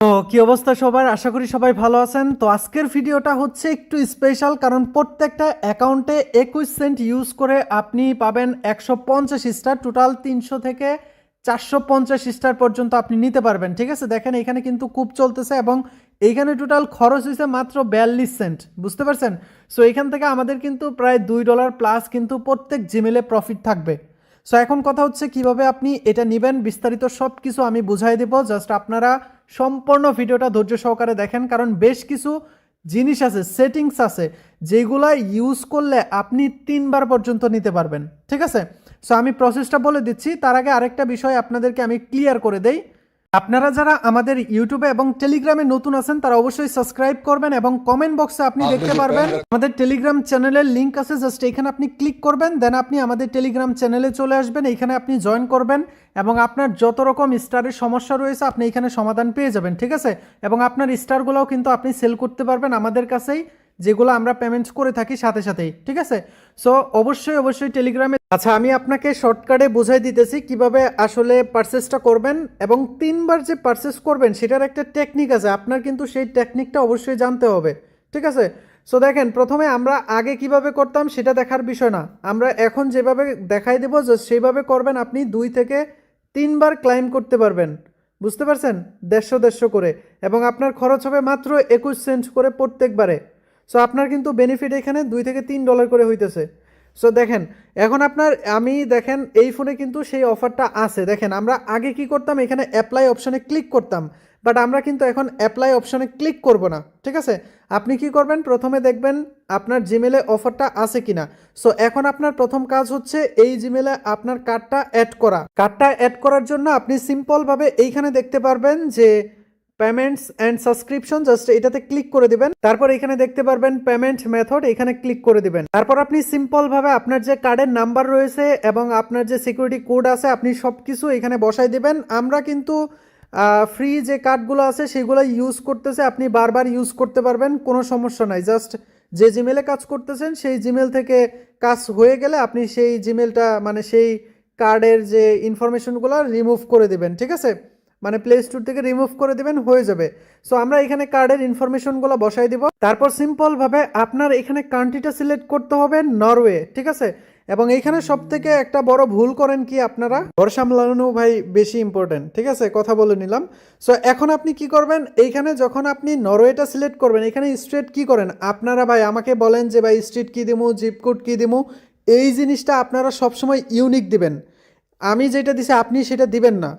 তো কি অবস্থা সবার? আশা করি সবাই ভালো আছেন। তো আজকের ভিডিওটা হচ্ছে একটু স্পেশাল কারণ প্রত্যেকটা অ্যাকাউন্টে একুশ সেন্ট ইউজ করে আপনি পাবেন একশো পঞ্চাশ স্টার টোটাল তিনশো থেকে চারশো পঞ্চাশ স্টার পর্যন্ত আপনি নিতে পারবেন, ঠিক আছে? দেখেন, এখানে কিন্তু কূপ চলতেছে এবং এইখানে টোটাল খরচ হয়েছে মাত্র বিয়াল্লিশ সেন্ট বুঝতে পারছেন? সো এখান থেকে আমাদের কিন্তু প্রায় দুই ডলার প্লাস কিন্তু প্রত্যেক জিমেলে প্রফিট থাকবে। সো এখন কথা হচ্ছে কীভাবে আপনি এটা নেবেন, বিস্তারিত সব কিছু আমি বুঝাই দেব। জাস্ট আপনারা সম্পূর্ণ ভিডিওটা ধৈর্য সহকারে দেখেন, কারণ বেশ কিছু জিনিস আছে সেটিংস আছে, যেগুলা ইউজ করলে আপনি তিনবার পর্যন্ত নিতে পারবেন। ঠিক আছে? সো আমি প্রসেসটা বলে দিচ্ছি। তার আগে আরেকটা বিষয় আপনাদেরকে আমি ক্লিয়ার করে দেই। আপনারা যারা আমাদের ইউটিউবে এবং টেলিগ্রামে নতুন আছেন তারা অবশ্যই সাবস্ক্রাইব করবেন এবং কমেন্ট বক্সে আপনি দেখতে পারবেন। আমাদের টেলিগ্রাম চ্যানেলের লিংক আছে জাস্ট এখানে আপনি ক্লিক করবেন দেন আপনি আমাদের টেলিগ্রাম চ্যানেলে চলে আসবেন এখানে আপনি জয়েন করবেন এবং আপনার যত রকম স্টারের সমস্যা রয়েছে আপনি এখানে সমাধান পেয়ে যাবেন ঠিক আছে? এবং আপনার স্টারগুলোও কিন্তু আপনি সেল করতে পারবেন আমাদের কাছেই যেগুলো আমরা পেমেন্ট করে থাকি সাথে সাথেই ঠিক আছে? সো অবশ্যই অবশ্যই টেলিগ্রামে আচ্ছা আমি আপনাকে শর্টকাটে বুঝাই দিতেছি কীভাবে আসলে পারচেসটা করবেন এবং তিনবার যে পারচেস করবেন সেটার একটা টেকনিক আছে। আপনার কিন্তু সেই টেকনিকটা অবশ্যই জানতে হবে, ঠিক আছে? সো দেখেন, প্রথমে আমরা আগে কীভাবে করতাম সেটা দেখার বিষয় না। আমরা এখন যেভাবে দেখাই দেবো যে সেইভাবে করবেন আপনি দুই থেকে তিনবার ক্লাইম করতে পারবেন, বুঝতে পারছেন? দেড়শো দেড়শো করে। এবং আপনার খরচ হবে মাত্র একুশ সেন্ট করে প্রত্যেকবারে। সো আপনার কিন্তু বেনিফিট এখানে দুই থেকে তিন ডলার করে হইতেছে। সো দেখেন, এখন আপনার, আমি দেখেন, এই ফোনে কিন্তু সেই অফারটা আছে। দেখেন, আমরা আগে কি করতাম? এখানে অ্যাপ্লাই অপশানে ক্লিক করতাম। বাট আমরা কিন্তু এখন অ্যাপ্লাই অপশানে ক্লিক করব না। ঠিক আছে? আপনি কি করবেন? প্রথমে দেখবেন আপনার জিমেলে অফারটা আছে কিনা। সো এখন আপনার প্রথম কাজ হচ্ছে এই জিমেলে আপনার কার্ডটা অ্যাড করা। কার্ডটা অ্যাড করার জন্য আপনি সিম্পলভাবে এইখানে দেখতে পারবেন যে পেমেন্টস অ্যান্ড সাবস্ক্রিপশন জাস্ট এটাতে ক্লিক করে দিবেন। তারপর এখানে দেখতে পারবেন পেমেন্ট মেথড এখানে ক্লিক করে দিবেন। তারপর আপনি সিম্পল ভাবে আপনার যে কার্ডের নাম্বার রয়েছে এবং আপনার যে সিকিউরিটি কোড আছে, আপনি সব কিছু এখানে বসাই দিবেন। আমরা কিন্তু ফ্রি যে কার্ডগুলো আছে, সেগুলো ইউজ করতেছে, আপনি বারবার ইউজ করতে পারবেন, কোনো সমস্যা নাই। জাস্ট যে জিমেলে কাজ করতেছেন, সেই জিমেল থেকে কাজ হয়ে গেলে আপনি সেই জিমেলটা মানে সেই কার্ডের যে ইনফরমেশনগুলো রিমুভ করে দিবেন, ঠিক আছে? মানে প্লে স্টোর থেকে রিমুভ করে দিবেন, হয়ে যাবে। সো আমরা এখানে কার্ডের ইনফরমেশনগুলো বসাই দিব। তারপর সিম্পলভাবে আপনার এখানে কান্ট্রিটা সিলেক্ট করতে হবে নরওয়ে ঠিক আছে? এবং এইখানে সব থেকে একটা বড় ভুল করেন কি আপনারা? ঘর সামলানো ভাই বেশি ইম্পর্টেন্ট ঠিক আছে? কথা বলে নিলাম। সো এখন আপনি কি করবেন? এইখানে যখন আপনি নরওয়েটা সিলেক্ট করবেন, এখানে স্ট্রেট কি করেন? আপনারা ভাই আমাকে বলেন যে ভাই স্ট্রিট কী দিমু জিপ কোড কী দিমু? এই জিনিসটা আপনারা সবসময় ইউনিক দিবেন। আমি যেটা দিছি, আপনি সেটা দিবেন না।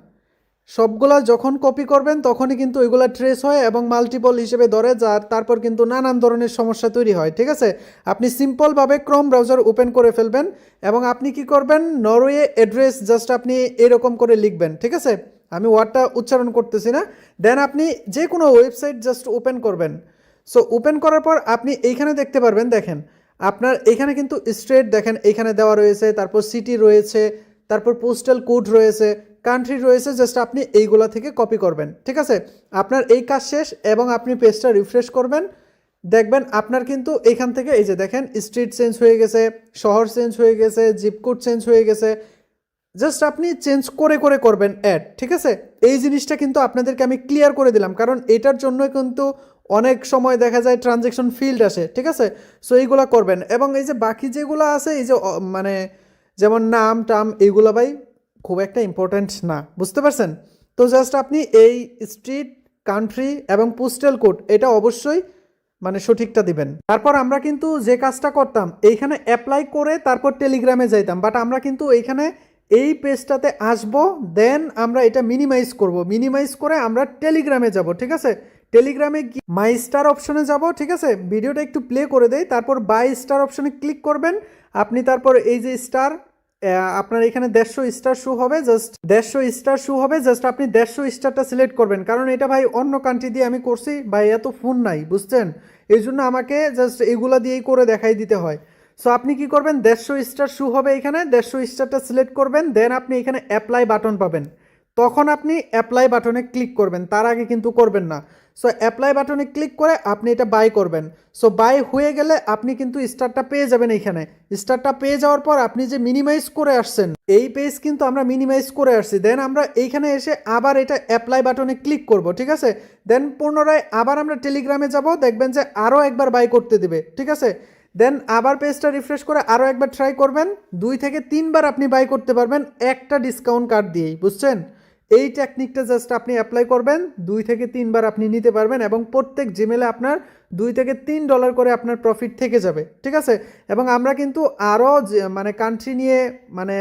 সবগুলা যখন কপি করবেন, তখনই কিন্তু ওইগুলা ট্রেস হয় এবং মাল্টিপল হিসেবে ধরে, যার তারপর কিন্তু নানান ধরনের সমস্যা তৈরি হয়, ঠিক আছে? আপনি সিম্পলভাবে ক্রোম ব্রাউজার ওপেন করে ফেলবেন এবং আপনি কি করবেন? নরওয়ে অ্যাড্রেস জাস্ট আপনি এরকম করে লিখবেন, ঠিক আছে? আমি ওয়ার্ডটা উচ্চারণ করতেছি না। দেন আপনি যে কোনো ওয়েবসাইট জাস্ট ওপেন করবেন। সো ওপেন করার পর আপনি এইখানে দেখতে পারবেন, দেখেন। আপনার এখানে কিন্তু স্ট্রেট দেখেন, এখানে দেওয়া রয়েছে, তারপর সিটি রয়েছে তারপর পোস্টাল কোড রয়েছে কান্ট্রি রয়েছে জাস্ট আপনি এইগুলা থেকে কপি করবেন, ঠিক আছে? আপনার এই কাজ শেষ এবং আপনি পেজটা রিফ্রেশ করবেন। দেখবেন আপনার কিন্তু এইখান থেকে এই যে দেখেন স্ট্রিট চেঞ্জ হয়ে গেছে, শহর চেঞ্জ হয়ে গেছে জিপকোড চেঞ্জ হয়ে গেছে। জাস্ট আপনি চেঞ্জ করে করে করবেন অ্যাড ঠিক আছে? এই জিনিসটা কিন্তু আপনাদেরকে আমি ক্লিয়ার করে দিলাম, কারণ এটার জন্য কিন্তু অনেক সময় দেখা যায় ট্রানজেকশন ফিল্ড আসে, ঠিক আছে? সো এইগুলা করবেন এবং এই যে বাকি যেগুলো আছে, এই যে মানে যেমন নাম, টাম এইগুলো ভাই খুব একটা ইম্পর্ট্যান্ট না, বুঝতে পারছেন? তো জাস্ট আপনি এই স্ট্রিট কান্ট্রি এবং পোস্টাল কোড এটা অবশ্যই মানে সঠিকটা দিবেন। তারপর আমরা কিন্তু যে কাজটা করতাম, এইখানে অ্যাপ্লাই করে তারপর টেলিগ্রামে যাইতাম। বাট আমরা কিন্তু এইখানে এই পেজটাতে আসব দেন আমরা এটা মিনিমাইজ করব। মিনিমাইজ করে আমরা টেলিগ্রামে যাব, ঠিক আছে? টেলিগ্রামে মাই স্টার অপশনে যাব, ঠিক আছে? ভিডিওটা একটু প্লে করে দেই, তারপর বাই স্টার অপশনে ক্লিক করবেন। আপনি তারপর এই যে স্টার আপনার এখানে দেড়শো স্টার শু হবে জাস্ট দেড়শো স্টার শু হবে জাস্ট আপনি দেড়শো স্টারটা সিলেক্ট করবেন। কারণ এটা ভাই অন্য কান্ট্রি দিয়ে আমি করছি, ভাই এত ফোন নাই, বুঝছেন? এই জন্য আমাকে জাস্ট এগুলা দিয়েই করে দেখাই দিতে হয়। সো আপনি কি করবেন, দেড়শো স্টার শু হবে এখানে, দেড়শো স্টারটা সিলেক্ট করবেন দেন আপনি এখানে অ্যাপ্লাই বাটন পাবেন। তখন আপনি অ্যাপ্লাই বাটনে ক্লিক করবেন, তার আগে কিন্তু করবেন না। সো অ্যাপ্লাই বাটনে ক্লিক করে আপনি এটা বাই করবেন। সো বাই হয়ে গেলে আপনি কিন্তু স্টারটা পেয়ে যাবেন এইখানে স্টারটা পেয়ে যাওয়ার পর আপনি যে মিনিমাইজ করে আসছেন, এই পেজ কিন্তু আমরা মিনিমাইজ করে আসছি। দেন আমরা এইখানে এসে আবার এটা অ্যাপ্লাই বাটনে ক্লিক করব, ঠিক আছে? দেন পুনরায় আবার আমরা টেলিগ্রামে যাব, দেখবেন যে আরও একবার বাই করতে দিবে, ঠিক আছে? দেন আবার পেজটা রিফ্রেশ করে আরও একবার ট্রাই করবেন। দুই থেকে তিনবার আপনি বাই করতে পারবেন একটা ডিসকাউন্ট কার্ড দিয়েই, বুঝছেন? এই টেকনিকটা জাস্ট আপনি অ্যাপ্লাই করবেন, দুই থেকে তিনবার আপনি নিতে পারবেন এবং প্রত্যেক জিমেলে আপনার দুই থেকে তিন ডলার করে আপনার প্রফিট থেকে যাবে, ঠিক আছে? এবং আমরা কিন্তু আরও মানে কান্ট্রি নিয়ে মানে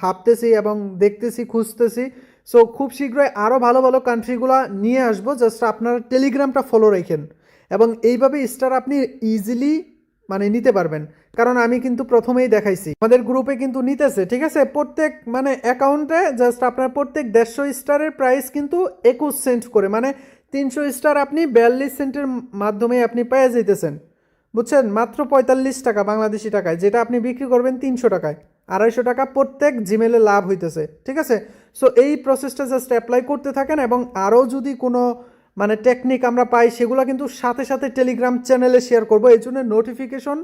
ভাবতেছি এবং দেখতেছি, খুঁজতেছি। সো খুব শীঘ্রই আরও ভালো ভালো কান্ট্রিগুলো নিয়ে আসব জাস্ট আপনার টেলিগ্রামটা ফলো রেখেন। এবং এইভাবে স্টার আপনি ইজিলি মানে নিতে পারবেন। কারণ আমি কিন্তু প্রথমেই দেখাইছি। আমাদের গ্রুপে কিন্তু নিতেছে, ঠিক আছে? প্রত্যেক মানে অ্যাকাউন্টে জাস্ট আপনার প্রত্যেক দেড়শো স্টারের প্রাইস কিন্তু একুশ সেন্ট করে মানে তিনশো স্টার আপনি বিয়াল্লিশ সেন্টের মাধ্যমে আপনি পেয়ে যেতেছেন বুঝছেন? মাত্র পঁয়তাল্লিশ টাকা বাংলাদেশি টাকায়, যেটা আপনি বিক্রি করবেন তিনশো টাকায়। আড়াইশো টাকা প্রত্যেক জিমেলে লাভ হইতেছে, ঠিক আছে? সো এই প্রসেসটা জাস্ট অ্যাপ্লাই করতে থাকেন এবং আরও যদি কোনো মানে টেকনিক আমরা পাই, সেগুলো কিন্তু সাথে সাথে টেলিগ্রাম চ্যানেলে শেয়ার করব। এই জন্য নোটিফিকেশন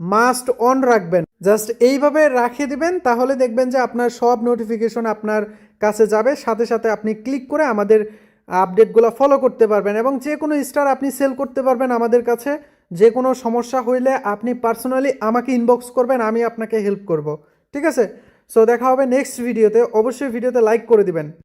মাস্ট অন রাখবেন। জাস্ট এইভাবে রাখে দিবেন, তাহলে দেখবেন যে আপনার সব নোটিফিকেশন আপনার কাছে যাবে। সাথে সাথে আপনি ক্লিক করে আমাদের আপডেটগুলো ফলো করতে পারবেন এবং যে কোনো স্টার আপনি সেল করতে পারবেন আমাদের কাছে। যে কোনো সমস্যা হইলে আপনি পার্সোনালি আমাকে ইনবক্স করবেন, আমি আপনাকে হেল্প করব। ঠিক আছে? সো দেখা হবে নেক্সট ভিডিওতে অবশ্যই ভিডিওতে লাইক করে দিবেন।